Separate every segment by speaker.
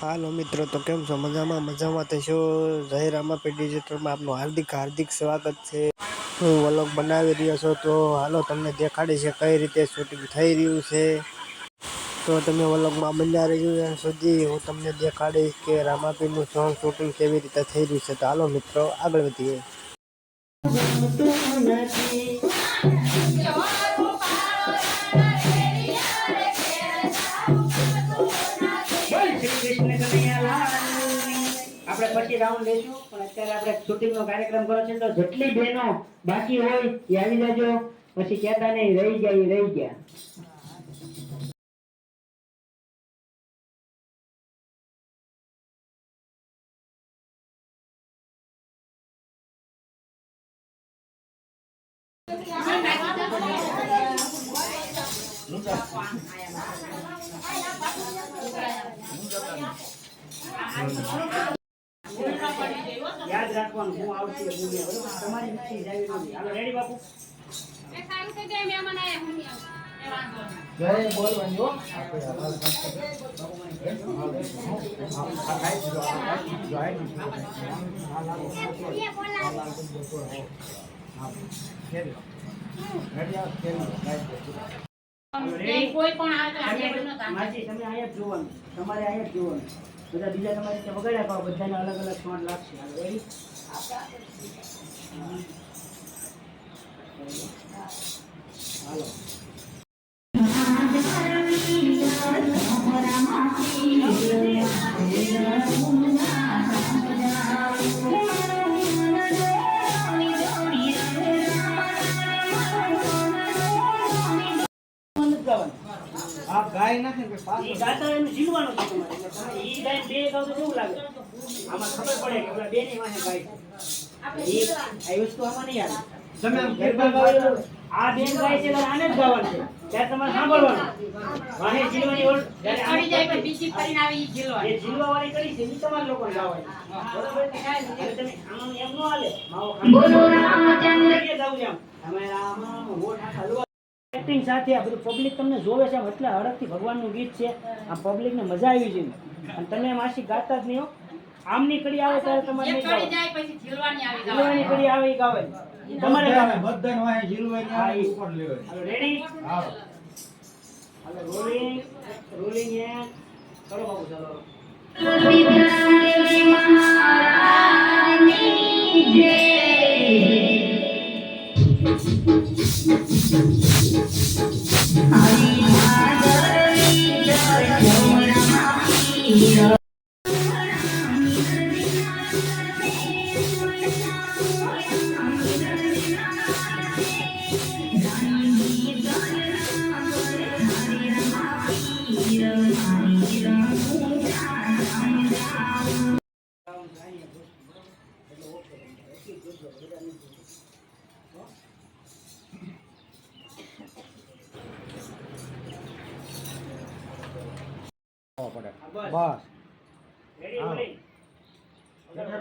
Speaker 1: હાલો મિત્રો, તો કેમ છો? મજામાં? મજામાં તો છો? જય રામાપીર ડિજિટલમાં આપનું હાર્દિક હાર્દિક સ્વાગત છે. હું વલોગ બનાવી રહ્યો છું, તો હાલો તમને દેખાડી છે કઈ રીતે શૂટિંગ થઈ રહ્યું છે. તો તમે વલોગમાં બન્યા રહ્યું ત્યાં સુધી હું તમને દેખાડીશ કે રામાપીનું સોંગ શૂટિંગ કેવી રીતે થઈ રહ્યું છે. તો હાલો મિત્રો, આગળ વધીએ.
Speaker 2: આપણે પછી રાઉન્ડ લેશું. પણ અત્યારે આપણે શૂટિંગ નો કાર્યક્રમ કરો છે તો જેટલી બહેનો બાકી હોય એ આવી જજો. પછી કહેતા નહીં રહી ગયા, એ રહી ગયા. યાદ રાખવાનું હું આવતી એ તમારી નક્કી જાવી નથી હાલો રેડી બાપુ?
Speaker 3: એ સારું થઈ જાય મહેમાન આયા હું.
Speaker 2: જય બોલવાની હો
Speaker 3: કોઈ પણ આવે તો આપણે બધું કામ
Speaker 2: માજી તમે અહીંયા જ જોવાનું. તમારે અહીંયા જ જોવાનું. બધા બીજા તમારી રીતે વગાડ્યા પાવ બધાને અલગ અલગ સોંગ લાગશે. હાલો.
Speaker 4: ગાય નાખે ને
Speaker 2: છે તમારે. એટલે તમે ઈ ગાઈને બે ગાવ તો કેવું લાગે? આમાં ખબર પડે કે ઓલા બેની વાંહે ગાય. છે. આ વસ્તુ આમાં નહીં આવે.
Speaker 4: તમે આમ
Speaker 2: ગરબા ગાવ આ બેન ગાય છે આને જ ગાવાનું છે. ત્યારે તમારે સાંભળવાનું. વાહે જીલવાની ઓલ જ્યારે
Speaker 3: જાય પણ બીજી ફરીને આવી ઈ
Speaker 2: એ જીલવા વાળી કરી છે ઈ તમારે લોકોને ગાવાની. બરોબર? હવે તમે આમાં એમ ન હાલે. માવો બોલો રામચંદ્ર ગાવું છે આમ તમે રામ હલવા એક્ટિંગ સાથે આ બધું પબ્લિક તમને જોવે છે એટલે હળકથી ભગવાનનું ગીત છે આ પબ્લિકને મજા આવી જોઈએ અને તમે માસી ગાતા જ નહીં હો આમની કડી આવે ત્યારે તમારે
Speaker 3: એક
Speaker 2: નહીં.
Speaker 3: જાય આવી
Speaker 2: જીલવાની કડી આવે ગાવે તમારે ગાવાનું.
Speaker 4: બધાને વાંહે ઝીલવાની
Speaker 2: હા,
Speaker 4: આવે ઉપર લેવાય.
Speaker 2: હાલો રેડી
Speaker 4: હાલો.
Speaker 2: હાલો રોલિંગ રોલિંગ એન્ડ ચલો બાબુ ચલો
Speaker 4: પડે.
Speaker 2: દેવી
Speaker 4: મહારાજની
Speaker 2: રેડી
Speaker 4: હા.
Speaker 2: રોલિંગ
Speaker 4: એટલે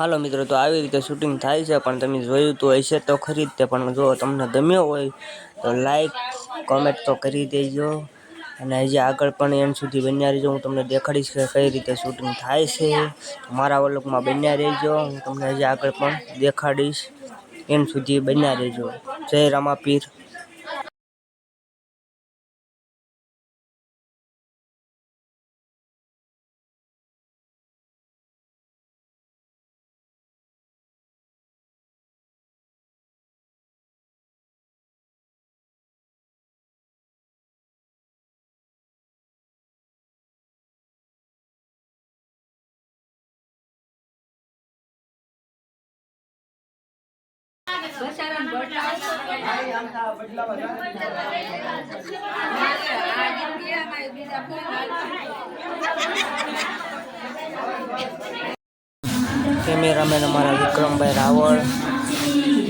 Speaker 1: હાલો મિત્રો, તો આવી રીતે શૂટિંગ થાય છે, પણ તમે જોયું તો હશે તો ખરી જ તે, પણ જો તમને ગમ્યો હોય તો લાઈક કોમેન્ટ તો કરી દેજો. અને હજી આગળ પણ એન્ડ સુધી બન્યા રહેજો, હું તમને દેખાડીશ કે કઈ રીતે શૂટિંગ થાય છે. મારા વલકમાં બન્યા રહેજો, હું તમને હજી આગળ પણ દેખાડીશ. એન્ડ સુધી બન્યા રહેજો. જય રામાપીર. કેમેરામેન અમારા વિક્રમભાઈ રાવળ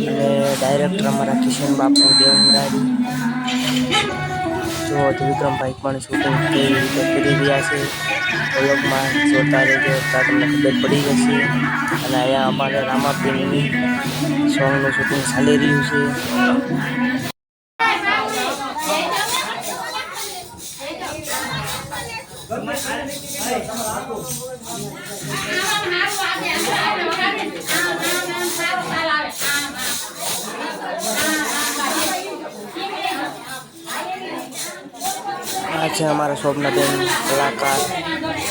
Speaker 1: અને ડાયરેક્ટર અમારા કિશન બાપુ દેવરાડી જો તો વિક્રમભાઈ પણ શૂટિંગ કેવી રીતે કરી રહ્યા છે. વ્લોગમાં જોતા રહેજો, તો તમને ખબર પડી જશે. અને અહીંયા અમારે રામાપીરની સોંગનું શૂટિંગ ચાલી રહ્યું છે. છે અમારા શોભનાબેન કલાકાર,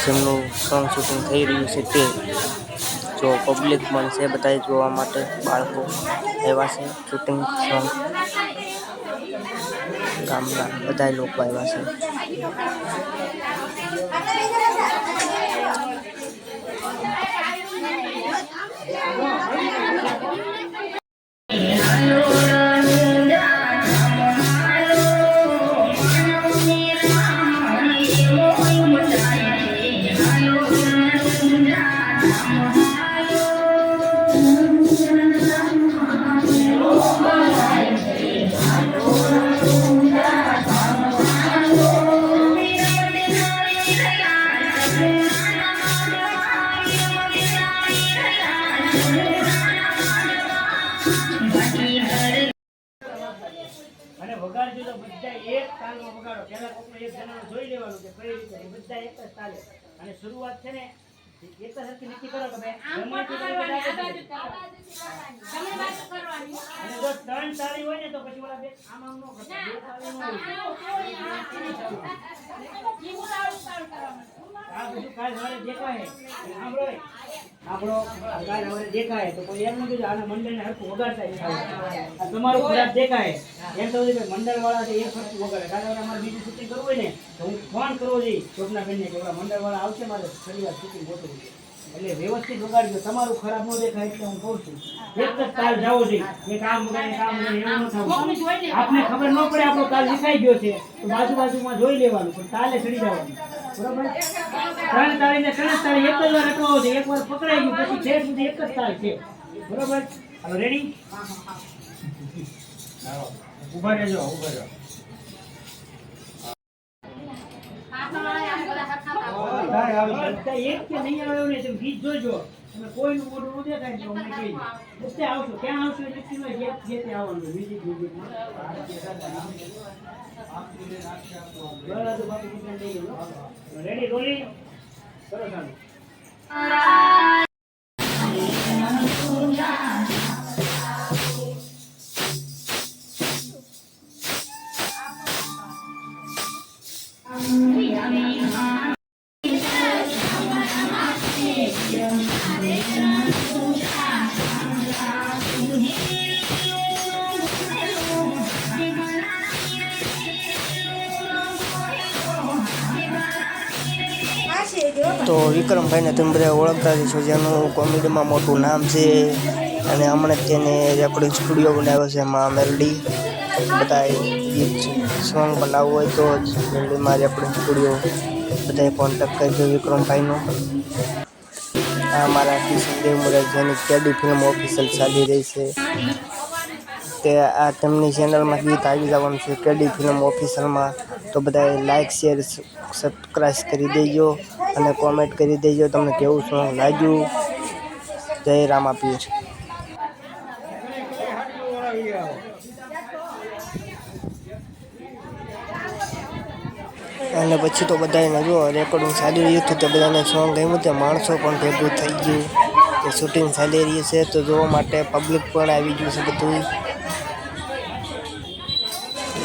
Speaker 1: જેમનું સોંગ શૂટિંગ થઈ રહ્યું છે તે જો પબ્લિક પણ છે બધા જોવા માટે, બાળકો આવ્યા છે શૂટિંગ સોંગ ગામના બધા લોકો આવ્યા છે.
Speaker 2: વગાડો કોકને એક જણાને જોઈ લેવાનું કે કઈ રીતે. બધા એક જ ચાલે. અને શરૂઆત છે ને એક જ સરખી નક્કી કરો કે આમ પણ કરવાની આ બાજુ એક જ કરવાની. અને જો ત્રણ તાળી હોય ને તો પછી ઓલા બે આમ આમ નો કરતા. બે તાળી નો આ બધું કાલ સવારે દેખાય. સાંભળો. આપણો કાલ હવે દેખાય તો કોઈ એમ નથી આના મંડળને હરખું વગાડતા થાય. આ ખરાબ દેખાય. એમ તો ભાઈ મંડળ વાળા છે એ ફરતું વગાડે. કારણ અમારે બીજું શૂટિંગ કરવું હોય ને તો હું ફોન કરવો જોઈએ સ્વપ્નાબેનને કે મંડળ વાળા આવશે મારે ફરી શૂટિંગ ગોઠવવું છે. એટલે વ્યવસ્થિત વગાડજો તમારું ખરાબ ન દેખાય એટલે હું કહું છું. એક જ તાલ જવો જોઈએ એ કામ વગાડે કામ આમ એવું ન થવું. આપને ખબર ન પડે આપણો તાલ વિખાઈ ગયો છે. તો બાજુ બાજુમાં જોઈ લેવાનું પણ તાલે ચડી જવાનું. ત્રણ તાળી ને ત્રણ તાળી એક જ વાર અટવાવો છે. એક વાર પકડાઈ ગયું પછી છે સુધી એક જ તાળી છે. બરોબર? હાલો રેડી
Speaker 4: ઊભા રહેજો ઊભા રહેજો.
Speaker 2: એક કે નહીં આવે એવું તમે ગીત જોજો. તમે કોઈનું મોઢું ન દેખાય તો અમને કહી દો બધે આવશો. ક્યાં આવશો? એટલે નક્કી જે જે તે આવવાનું મ્યુઝિક મ્યુઝિકમાં બરાબર બાપુ રેડી રોલી કરો ચાલુ
Speaker 1: તો વિક્રમભાઈને તમે બધા ઓળખતા જ છો જેનું કોમેડીમાં મોટું નામ છે. અને હમણાં તેને રેકોર્ડિંગ સ્ટુડિયો બનાવ્યો છે, એમાં મેલડી. બધા ગીત સોંગ બનાવવું હોય તો જ મેલડીમાં રેકોર્ડિંગ સ્ટુડિયો બધાએ કોન્ટેક્ટ કરજો વિક્રમભાઈનો. આ મારા કિશન દેવ મુરજ જેની કેડી ફિલ્મ ઓફિસિયલ ચાલી રહી છે. તે આ તેમની ચેનલમાં ગીત આવી જવાનું છે, કેડી ફિલ્મ ઓફિસરમાં તો બધાએ લાઇક શેર સબસ્ક્રાઈબ કરી દેજો. અને કોમેન્ટ કરી દેજો, તમને કેવું સોંગ લાગ્યું? જય રામાપીર. અને પછી તો બધાને જો રેકોર્ડિંગ ચાલી રહ્યું હતું તે બધાને સોંગ ગમ્યું તે માણસો પણ ભેગું થઈ ગયું. તે શૂટિંગ ચાલી રહ્યું છે, તો જોવા માટે પબ્લિક પણ આવી ગયું છે બધું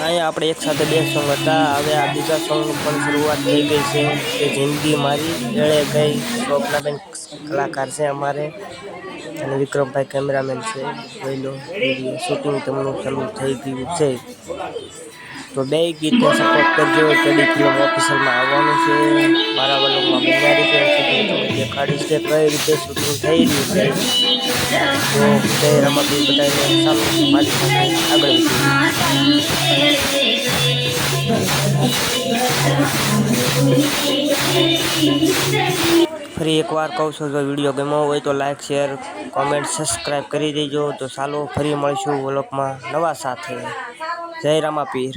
Speaker 1: અહીંયા આપણે એક સાથે બે સોંગ હતા. હવે આ બીજા સોંગ પણ શરૂઆત થઈ ગઈ છે કે જિંદગી મારી. એળે ગઈ સ્વપ્નાબેન કલાકાર છે અમારે. અને વિક્રમભાઈ કેમેરામેન છે. જોઈ લો શૂટિંગ તમને ચાલુ થઈ ગયું છે. તો બે ગીતે સપોર્ટ કરજો કેડી ફિલ્મ ઓફિસરમાં આવવાનું છે મારા વલોગમાં બિનારી છે શૂટિંગ તમને દેખાડીશ કે કઈ રીતે શૂટિંગ થઈ રહ્યું છે તો જય રમાબી બધાને સારું મારી સાથે આગળ વધીએ ફરી એકવાર કહું છું જો વીડિયો ગમ્યો હોય તો લાઈક શેર કોમેન્ટ સબસ્ક્રાઈબ કરી દેજો તો ચાલો ફરી મળીશું વ્લોગમાં નવા સાથે જય રામાપીર